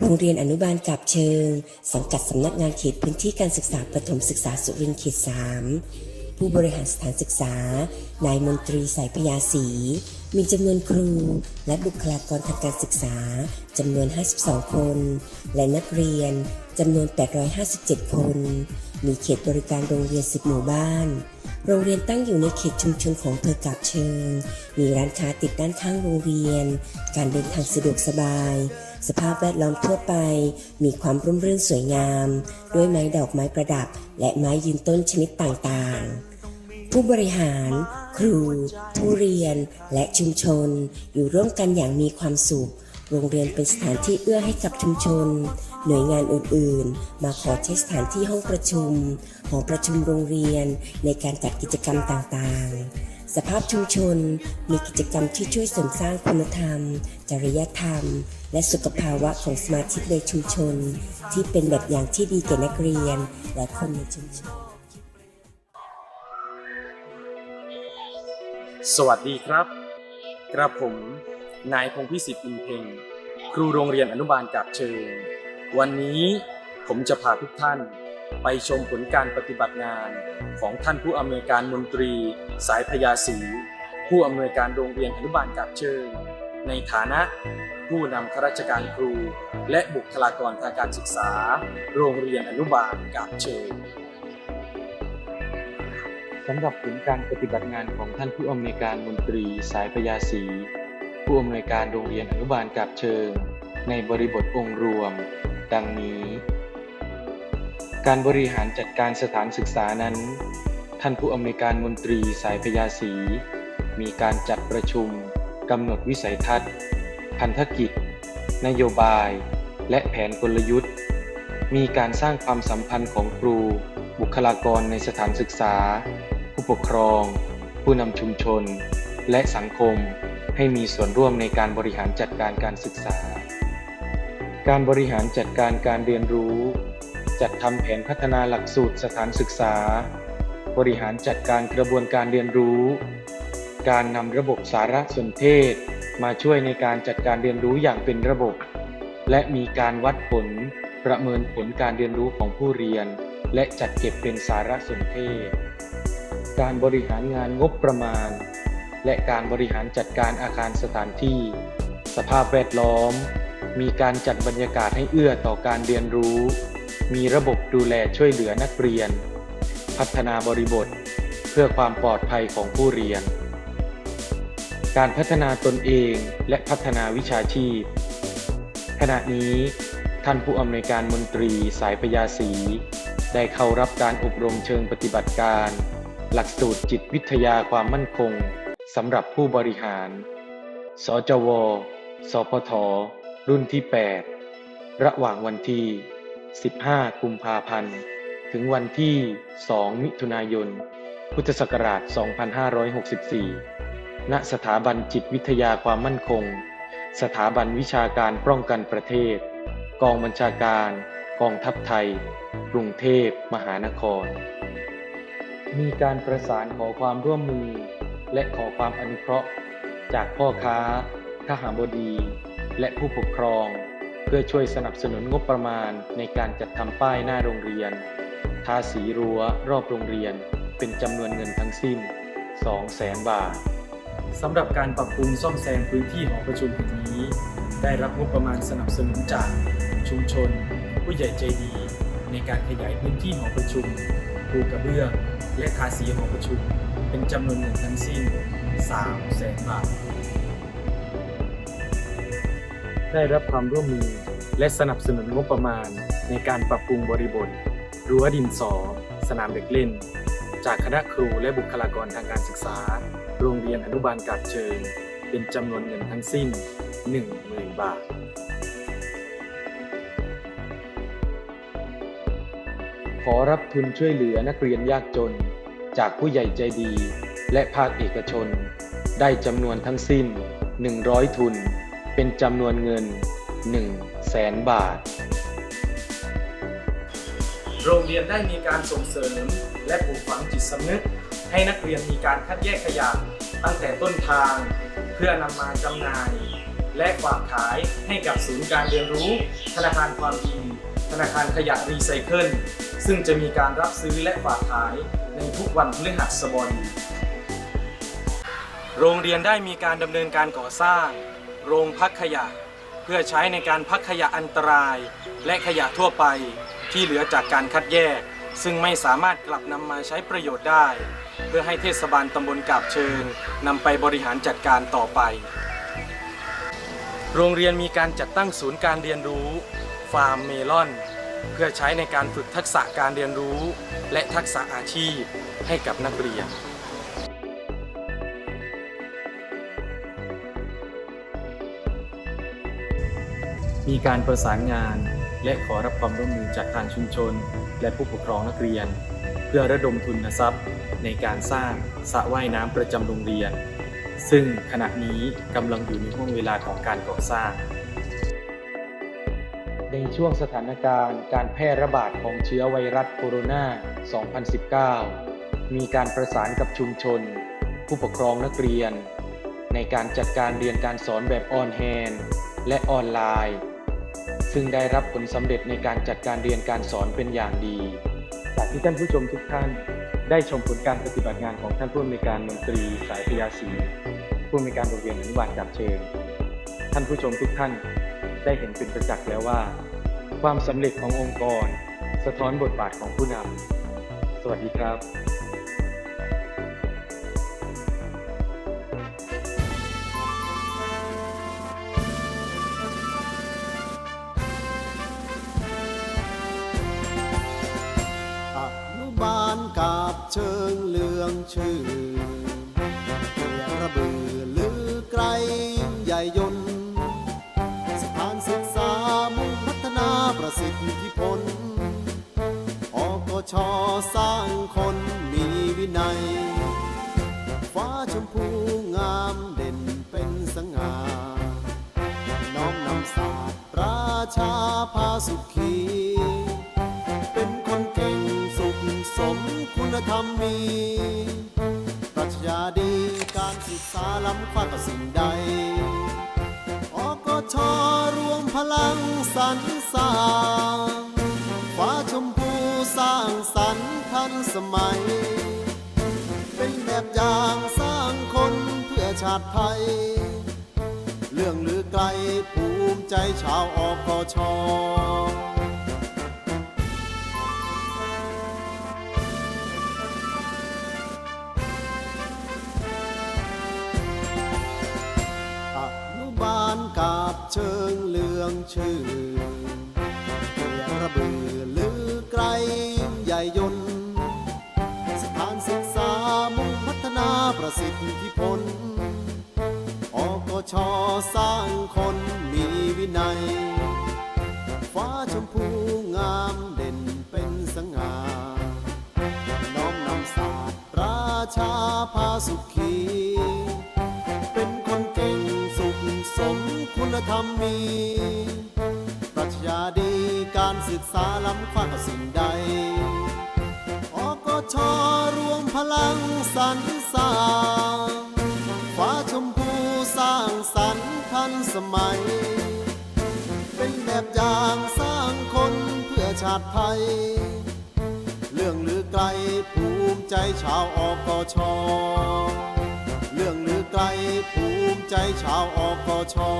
โรงเรียนอนุบาลกาบเชิง สังกัดสำนักงานเขตพื้นที่การศึกษาประถมศึกษาสุรินทร์เขต3ผู้บริหารสถานศึกษา นายมนตรีสายพยาศรีมีจำนวนครู และบุคลากรทางการศึกษาจำนวน 52 คน และนักเรียนจำนวน 857 คน มีเขตบริการโรงเรียน 10 หมู่บ้าน โรงเรียนตั้งอยู่ในเขตชุมชนของเภอกาบเชิง มีร้านค้าติดด้านข้างโรงเรียน การเดินทางสะดวกสบาย สภาพแวดล้อมทั่วไป มีความร่มรื่นสวยงาม ด้วยไม้ดอกไม้ประดับ และไม้ยืนต้นชนิดต่างๆ ผู้บริหาร ครู ผู้เรียน และชุมชน อยู่ร่วมกันอย่างมีความสุข โรงเรียนเป็นสถานที่เอื้อให้กับชุมชน หน่วยงานอื่นๆ มาขอใช้สถานที่ห้องประชุม หอประชุมโรงเรียนในการจัดกิจกรรมต่างๆ สภาพชุมชน มีกิจกรรมที่ช่วยเสริมสร้างคุณธรรม จริยธรรม และสุขภาวะของสมาชิกในชุมชน ที่เป็นแบบอย่างที่ดีแก่นักเรียน และคนในชุมชน สวัสดีครับ กระผม นายพงพิสิทธิ์อินเพ็งครูโรงเรียนอนุบาลกาบเชิง วันนี้ผมจะพาทุกท่าน ไปชมผลการปฏิบัติงานของท่านผู้อำนวยการมนตรี สายพยาศรีผู้อำนวยการโรงเรียนอนุบาลกาบเชิง ในฐานะผู้นำข้าราชการครู และบุคลากรทางการศึกษา โรงเรียนอนุบาลกาบเชิงสำหรับผลการปฏิบัติงานของท่านผู้อำนวยการมนตรีสายพยาศรีผู้อำนวยการโรงเรียนอนุบาลกาบเชิง ในบริบทองค์รวม ดังนี้ การบริหารจัดการสถานศึกษานั้น ท่านผู้อำนวยการมนตรีสายพยาศรีมีการจัดประชุมกำหนดวิสัยทัศน์ พันธกิจ นโยบาย และแผนกลยุทธ์ มีการสร้างความสัมพันธ์ของครู บุคลากรในสถานศึกษา ผู้ปกครอง ผู้นำชุมชน และสังคมให้มีส่วนร่วมในการบริหารจัดการการศึกษา การบริหารจัดการการเรียนรู้ จัดทำแผนพัฒนาหลักสูตรสถานศึกษา บริหารจัดการกระบวนการเรียนรู้ การนำระบบสารสนเทศ มาช่วยในการจัดการเรียนรู้อย่างเป็นระบบ และมีการวัดผลประเมินผลการเรียนรู้ของผู้เรียน และจัดเก็บเป็นสารสนเทศ การบริหารงานงบประมาณ และการบริหารจัดการอาคารสถานที่ สภาพแวดล้อม มีการจัดบรรยากาศให้เอื้อต่อการเรียนรู้ มีระบบดูแลช่วยเหลือนักเรียน พัฒนาบริบท เพื่อความปลอดภัยของผู้เรียน การพัฒนาตนเองและพัฒนาวิชาชีพ ขณะนี้ท่านผู้อำนวยการมนตรีสายพยาศรีได้เข้ารับการอบรมเชิงปฏิบัติการ หลักสูตรจิตวิทยาความมั่นคงสำหรับผู้บริหาร สจว สพท รุ่นที่ 8 ระหว่างวันที่ 15 กุมภาพันธ์ ถึงวันที่ 2 มิถุนายน พุทธศักราช 2564 ณ สถาบันจิตวิทยาความมั่นคง สถาบันวิชาการป้องกันประเทศ กองบัญชาการ กองทัพไทย กรุงเทพมหานคร มีการประสานขอความร่วมมือ และขอความอนุเคราะห์ จากพ่อค้า ทหารบดี และผู้ปกครอง เพื่อช่วยสนับสนุนงบประมาณในการจัดทำป้ายหน้าโรงเรียน ทาสีรั้วรอบโรงเรียน เป็นจำนวนเงินทั้งสิ้น 200,000บาทสำหรับการปรับปรุงซ่อมแซมพื้นที่หอประชุมแห่งนี้ ได้รับงบประมาณสนับสนุนจากชุมชน ผู้ใหญ่ใจดี ในการขยายพื้นที่หอประชุมปูกระเบื้องและทาสีหอประชุม เป็นจำนวนเงินทั้งสิ้น3 0 0แสนบาท ได้รับความร่วมมือ และสนับสนุนงบประมาณ ในการปรับปรุงบริบท รั้วดินสอ สนามเด็กเล่น จากคณะครูและบุคลากรทางการศึกษา โรงเรียนอนุบาลกาบเชิง เป็นจำนวนเงินทั้งสิ้น 10,000 บาทขอรับทุนช่วยเหลือนักเรียนยากจน จากผู้ใหญ่ใจดี และภาคเอกชน ได้จำนวนทั้งสิ้น 100 ทุน เป็นจำนวนเงิน1แสนบาท โรงเรียนได้มีการส่งเสริม และปลูกฝังจิตสำนึก ให้นักเรียนมีการคัดแยกขยะตั้งแต่ต้นทาง เพื่อนำมาจำหน่ายแและฝากขายให้กับศูนย์การเรียนรู้ ธนาคารความดี ธนาคารขยะรีไซเคิลซึ่งจะมีการรับซื้อและฝากขายในทุกวันพฤหัสบดีโรงเรียนได้มีการดำเนินการก่อสร้าง โรงพักขยะ เพื่อใช้ในการพักขยะอันตราย และขยะทั่วไปที่เหลือจากการคัดแยก ซึ่งไม่สามารถกลับนำมาใช้ประโยชน์ได้ เพื่อให้เทศบาลตำบลกาบเชิงนำไปบริหารจัดการต่อไป โรงเรียนมีการจัดตั้งศูนย์การเรียนรู้ฟาร์มเมลอน เพื่อใช้ในการฝึกทักษะการเรียนรู้ และทักษะอาชีพให้กับนักเรียน มีการประสานงาน และขอรับความร่วมมือจากทางชุมชน และผู้ปกครองนักเรียน เพื่อระดมทุนทรัพย์ ในการสร้างสระว่ายน้ำประจำโรงเรียน ซึ่งขณะนี้กำลังอยู่ในห่วงเวลาของการก่อสร้าง ในช่วงสถานการณ์การแพร่ระบาดของเชื้อไวรัสโคโรนา 2019 มีการประสานกับชุมชน ผู้ปกครองนักเรียน ในการจัดการเรียนการสอนแบบออนแฮนและออนไลน์ ซึ่งได้รับผลสำเร็จในการจัดการเรียนการสอนเป็นอย่างดี จากที่ท่านผู้ชมทุกท่านได้ชมผลการปฏิบัติงานของท่านผู้อำนวยการมนตรีสายพยาศรีผู้อำนวยการโรงเรียนอนุบาลกับเชิง ท่านผู้ชมทุกท่านได้เห็นเป็นประจักษ์แล้วว่า ความสำเร็จขององค์กร สะท้อนบทบาทของผู้นำสวัสดีครับ กาบเชิงเลืองชื่อเกียระเบือลือไกลใหญ่ยนสถานศึกษามุ่งพัฒนาประสิทธิผลอกชสร้างคนมีวินัย ฟ้าชมพูงามเด่นเป็นสง่าน้อมนำศาสตร์ราชาพาสุข คุณธรรมมีปรัชญาดีการศึกษาล้ำค่ากับสิ่งใดอกชรวมพลังสรรสร้างฟ้าชมพูสร้างสรรค์ทันสมัย เป็นแบบอย่างสร้างคนเพื่อชาติไทย เรื่องลือไกลภูมิใจชาวอกช เลืองชื่อเระบือลือไกลใหญ่ยนสถานศึกษามุ่งพัฒนาประสิทธิผลอกชสร้างคนมีวินัย ฟ้าชมพูงามเด่นเป็นสง่าน้อมนำศาสตร์ราชาพาสุขี ธรรมมี ปรัชญาดีการศึกษาล้ำค่ากับสิ่งใดอกชรวมพลังสรรสร้างฟ้าชมพูสร้างสรรค์ทันสมัย เป็นแบบอย่างสร้างคนเพื่อชาติไทย เรื่องลือไกลภูมิใจชาวอกช เรื่องหรือไกลภูมิใจชาวออกกชอ